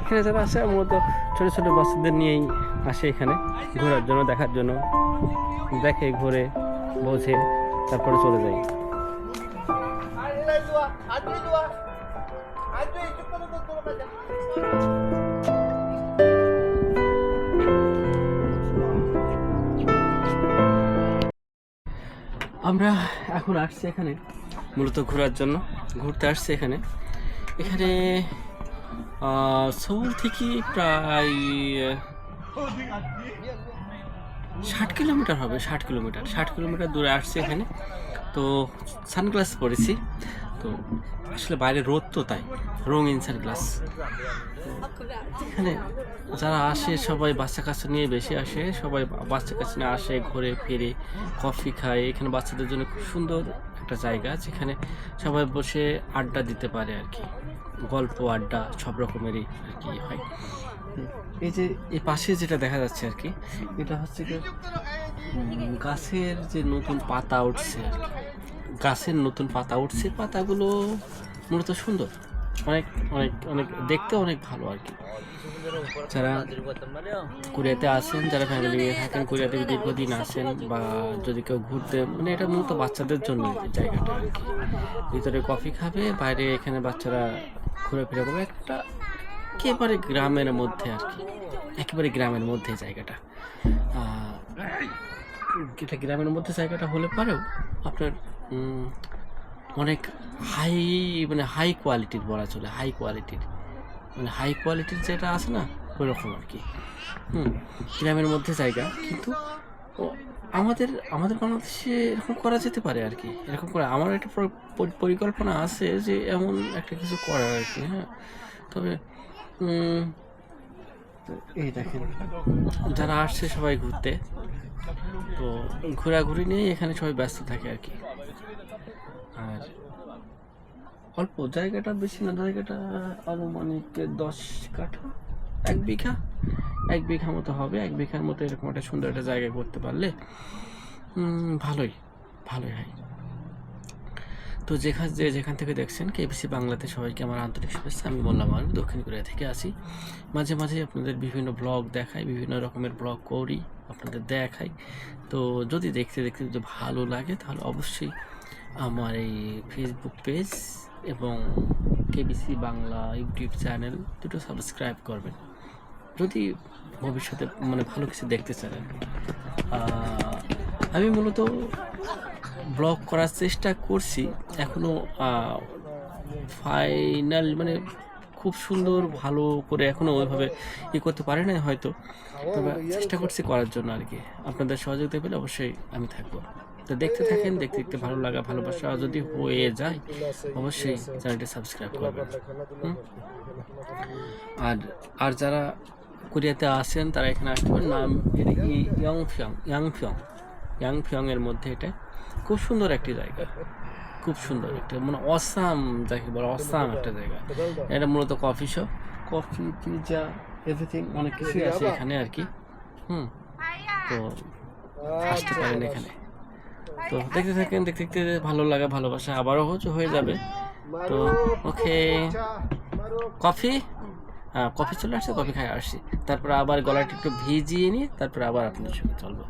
এখানে যারা আসে মূলত ছোটো ছোটো বাচ্চাদের নিয়েই আসে এখানে, ঘোরার জন্য, দেখার জন্য। দেখে, ঘুরে, বোঝে, তারপরে চলে যায়। আমরা এখন আসছি এখানে, মূলত ঘোরার জন্য, ঘুরতে আসছি এখানে। এখানে সৌল থেকে প্রায়, ষাট কিলোমিটার হবে, ষাট কিলোমিটার ষাট কিলোমিটার দূরে আসছি এখানে। তো সানগ্লাস পরেছি। তো আসলে বাইরে রোদ তো তাই, রঙিন সানগ্লাস এখানে যারা আসে সবাই বাচ্চা কাচ্চা নিয়ে বেশি আসে, সবাই বাচ্চা কাচ্চা নিয়ে আসে, ঘুরে ফিরে, কফি খায়। এখানে বাচ্চাদের জন্য খুব সুন্দর একটা জায়গা যেখানে সবাই বসে আড্ডা দিতে পারে আর কি। গল্প, আড্ডা, সব রকমেরই আর কি হয়। এই যে, এই পাশে যেটা দেখা যাচ্ছে আর কি, এটা হচ্ছে গাছের যে নতুন পাতা উঠছে আর কি। গাছের নতুন পাতা উঠছে পাতাগুলো মূলত সুন্দর। অনেক অনেক অনেক, দেখতে অনেক ভালো আর কি। যারা কোরিয়াতে আসেন, যারা ফ্যামিলি নিয়ে থাকেন, কোরিয়াতে দীর্ঘদিন আসেন বা যদি কেউ ঘুরতে মানে এটা মূলত বাচ্চাদের জন্য জায়গাটা আর কি। ভিতরে কফি খাবে, বাইরে এখানে বাচ্চারা ঘুরে ফিরে করবে, একটা একেবারে গ্রামের মধ্যে আর কি। একেবারে গ্রামের মধ্যে জায়গাটা। এটা গ্রামের মধ্যে জায়গাটা হলে পারেও আপনার অনেক হাই মানে হাই কোয়ালিটির বলা চলে হাই কোয়ালিটির মানে হাই কোয়ালিটির যেটা আছে না ওই রকম আর কি। হুম, গ্রামের মধ্যে জায়গা, কিন্তু আমাদের আমাদের বাংলাদেশে এরকম করা যেতে পারে আর কি। এরকম করে আমার একটা পরিকল্পনা আছে যে এমন একটা কিছু করার আর কি হ্যাঁ। তবে এই দেখেন, যারা আসছে সবাই ঘুরতে, তো ঘোরাঘুরি নিয়ে এখানে সবাই ব্যস্ত থাকে আর কি। আর অল্প জায়গাটা বেশি না, জায়গাটা আনুমানিক দশ কাঠা, এক বিঘা এক বিঘা মতো হবে, এক বিঘার মতো এরকম একটা সুন্দর একটা জায়গা করতে পারলে ভালোই ভালোই হয়। তো যেখান যে যেখান থেকে দেখছেন কেবিসি বাংলাতে সবাইকে আমার আন্তরিক শুভেচ্ছা। আমি বললাম আর দক্ষিণ কোরিয়া থেকে আসি মাঝে মাঝে আপনাদের বিভিন্ন ব্লগ দেখাই, বিভিন্ন রকমের ব্লগ করি, আপনাদের দেখাই। তো যদি দেখতে দেখতে যদি ভালো লাগে, তাহলে অবশ্যই আমার এই ফেসবুক পেজ এবং কেবিসি বাংলা ইউটিউব চ্যানেল দুটো সাবস্ক্রাইব করবেন। যদি ভবিষ্যতে মানে ভালো কিছু দেখতে চান। আমি মূলত ব্লগ করার চেষ্টা করছি। এখনও ফাইনাল মানে খুব সুন্দর, ভালো করে এখনও ওইভাবে ই করতে পারে না হয়তো। তবে চেষ্টা করছি করার জন্য আর কি। আপনাদের সহযোগিতা পেলে অবশ্যই আমি থাকব। তো দেখতে থাকেন দেখতে দেখতে ভালো লাগা ভালোবাসা যদি হয়ে যায় অবশ্যই চ্যানেলটি সাবস্ক্রাইব করবেন। হুম? আর আর যারা কোরিয়াতে আসেন তারা এখানে আসতে পারেন। নাম এটা কি ইয়াংফিয়ং ইয়াংফিয়ং ইয়াংফিয়ং এর মধ্যে এটা খুব সুন্দর একটি জায়গা। খুব সুন্দর একটা মানে অসাম যাকে বলে অসাম একটা জায়গা। এটা মূলত coffee shop. Coffee pizza everything অনেক কিছুই আছে এখানে আর কি। হুম? তো আসতে পারেন এখানে। তো দেখতে থাকেন, দেখতে দেখতে ভালো লাগা, ভালোবাসা আবারও হচ্ছে, হয়ে যাবে। তো, ওকে। কফি? হ্যাঁ কফি চলে আসছে, কফি খাই, আসছি। তারপর আবার গলাটা একটু ভিজিয়ে নিয়ে, তারপর আবার আপনার সঙ্গে চলবো।